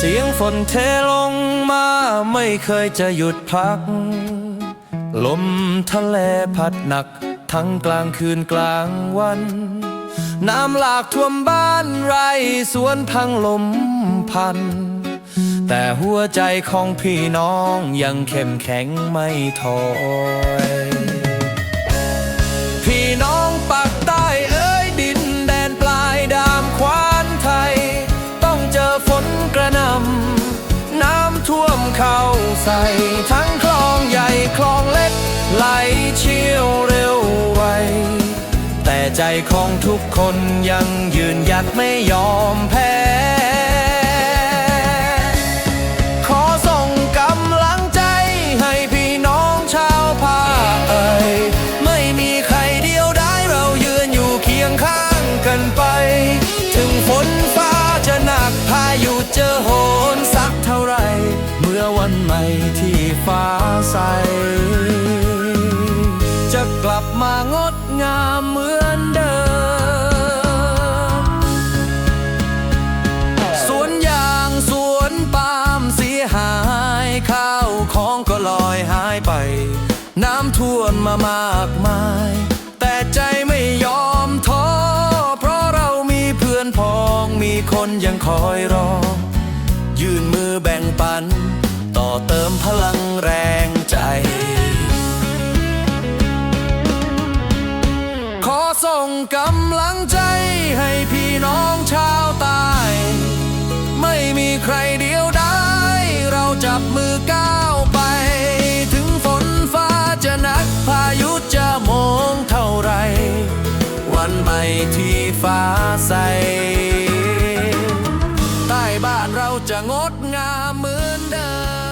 เสียงฝนเทลงมาไม่เคยจะหยุดพัก ลมทะเลพัดหนัก ทั้งกลางคืนกลางวัน น้ำหลากท่วมบ้านไรสวนพังลมพัน แต่หัวใจของพี่น้องยังเข้มแข็งไม่ถอย เข้าใส่ทั้งคลองใหญ่คลองเล็ก ไหลเชี่ยวเร็วไว แต่ใจของทุกคนยังยืนหยัดไม่ยอมแพ้ขอส่งกำลังใจให้พี่น้องชาวภาเอ่ยไม่มีใครเดียวได้เรายืนอยู่เคียงข้างกันไปถึงฝนฟ้าจะหนักพายุเจอโหนสักเท่าไหร่ เมื่อวันใหม่ที่ฟ้าใส จะกลับมางดงามเหมือนเดิม สวนยางสวนปาล์มเสียหายข้าวของก็ลอยหายไป น้ำท่วมมามากมาย แต่ใจไม่ยอมท้อ เพราะเรามีเพื่อนพ้องมีคนยังคอยรอ ยื่นมือแบ่งปัน เติมพลังแรงใจ ขอส่งกำลังใจให้พี่น้องชาวใต้ ไม่มีใครเดียวได้ เราจับมือก้าวไป ถึงฝนฟ้าจะหนักพายุจะโมงเท่าไร วันใหม่ที่ฟ้าใสใต้บ้านเราจะงดงามเหมือนเดิม